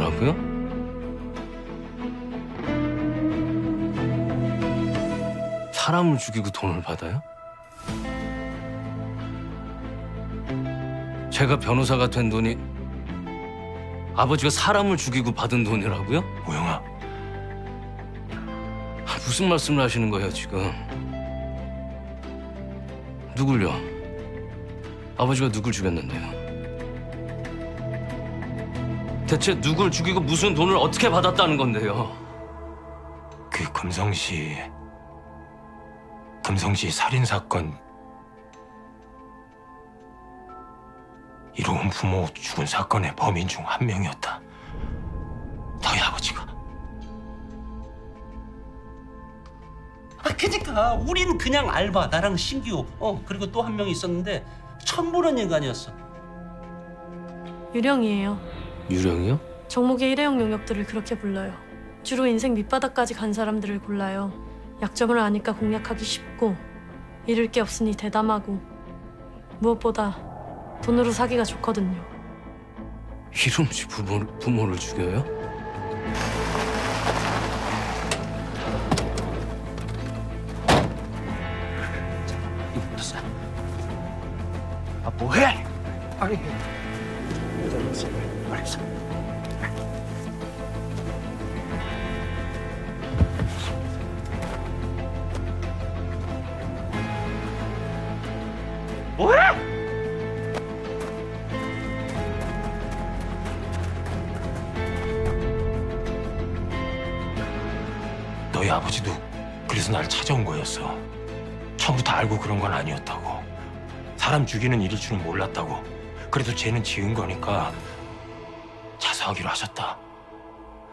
뭐라고요? 사람을 죽이고 돈을 받아요? 제가 변호사가 된 돈이 아버지가 사람을 죽이고 받은 돈이라고요? 우영아, 아, 무슨 말씀을 하시는 거예요 지금? 누굴요? 아버지가 누굴 죽였는데요? 대체 누굴 죽이고 무슨 돈을 어떻게 받았다는 건데요? 그 금성시 금성시 살인 사건 이로운 부모 죽은 사건의 범인 중 한 명이었다. 너희 아버지가 아, 그니까 우린 그냥 알바 나랑 신기호 어 그리고 또 한명 있었는데 처음 보는 인간이었어 유령이에요. 유령이요? 종목의 일회용 용역들을 그렇게 불러요. 주로 인생 밑바닥까지 간 사람들을 골라요. 약점을 아니까 공략하기 쉽고 잃을 게 없으니 대담하고 무엇보다 돈으로 사기가 좋거든요. 이름 없이 부모를, 부모를 죽여요? 아 뭐해? 아니 너희 아버지도 그래서 날 찾아온 거였어. 처음부터 알고 그런 건 아니었다고. 사람 죽이는 일일 줄은 몰랐다고. 그래도 죄는 지은 거니까 자수하기로 하셨다.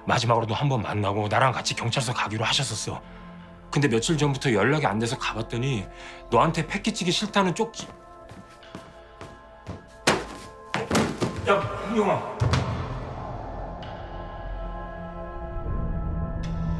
마지막으로도 한 번 만나고 나랑 같이 경찰서 가기로 하셨었어. 근데 며칠 전부터 연락이 안 돼서 가봤더니 너한테 패기 치기 싫다는 쪽지. 야, 홍영아.